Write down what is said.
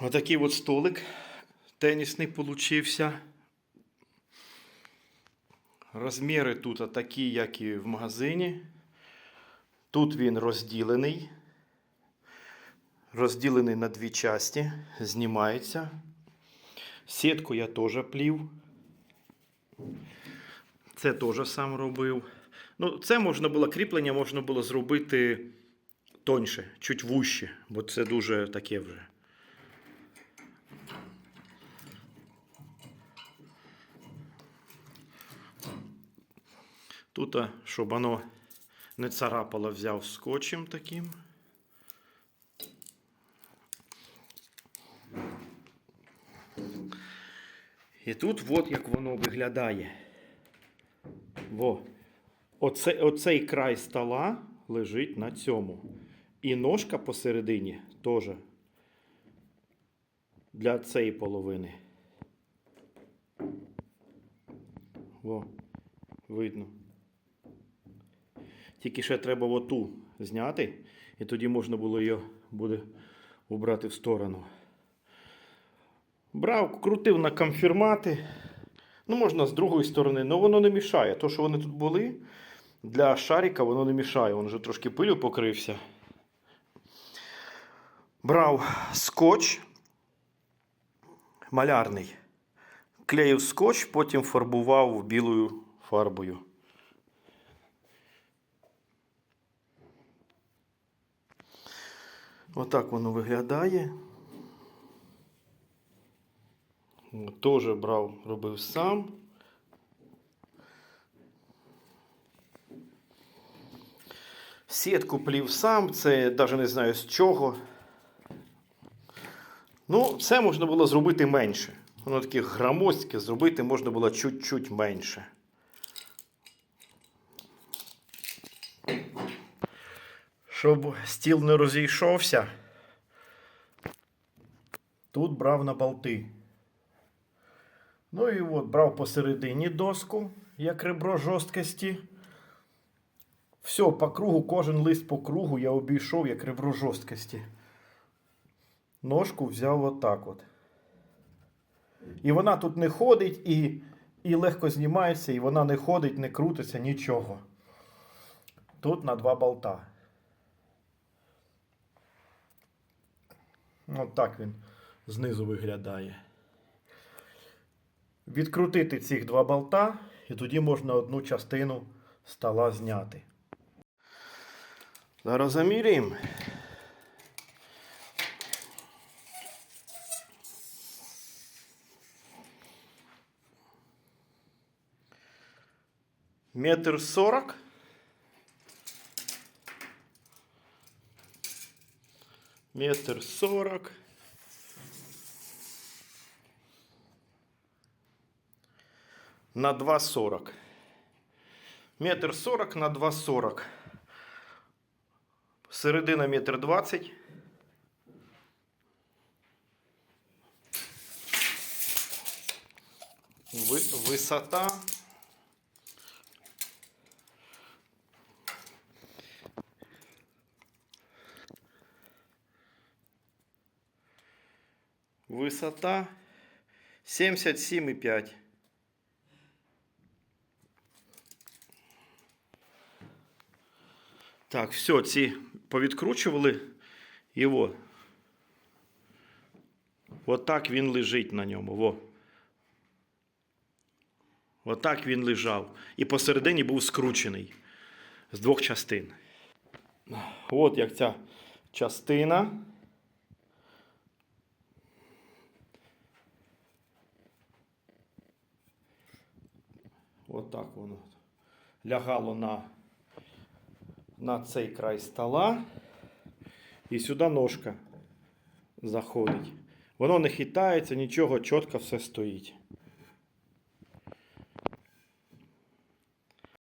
Отакий от столик тенісний получився. Розміри тут такі, як і в магазині. Тут він розділений. Розділений на дві часті, знімається. Сітку я теж плів. Це теж сам робив. Ну, це можна було кріплення можна було зробити тоньше, чуть вужче, бо це дуже таке вже. Тут, щоб воно не царапало, взяв скотчем таким. І тут от як воно виглядає. Во. Оце, оцей край стола лежить на цьому. І ножка посередині теж для цієї половини. Во, видно. Тільки ще треба оту зняти, і тоді можна було її буде убрати в сторону. Брав, крутив на конфірмати. Ну, можна з другої сторони, але воно не мішає. То, що вони тут були, для шарика воно не мішає. Він вже трошки пилю покрився. Брав скотч малярний. Клеїв скотч, потім фарбував білою фарбою. Отак воно виглядає. Теж брав, робив сам. Сітку плів сам, це навіть не знаю з чого. Ну, це можна було зробити менше. Воно таке громоздке, зробити можна було чуть-чуть менше. Щоб стіл не розійшовся, тут брав на болти. Ну і от брав посередині доску, як ребро жорсткості. Все, по кругу, кожен лист по кругу я обійшов як ребро жорсткості. Ножку взяв отак от. І вона тут не ходить і, і легко знімається, і вона не ходить, не крутиться, нічого. Тут на два болта. От так він знизу виглядає. Відкрутити цих два болта, і тоді можна одну частину стола зняти. Зараз заміряємо. Метр сорок. Метр сорок. На 2,40. Метр сорок на 2,40. Середина метр двадцять. Висота. Висота 77,5. Так, все, ці повідкручували його. Отак він лежить на ньому. Во. Отак він лежав. І посередині був скручений з двох частин. От як ця частина. Отак воно лягало на на цей край стола. І сюди ножка заходить. Воно не хитається, нічого, чітко все стоїть.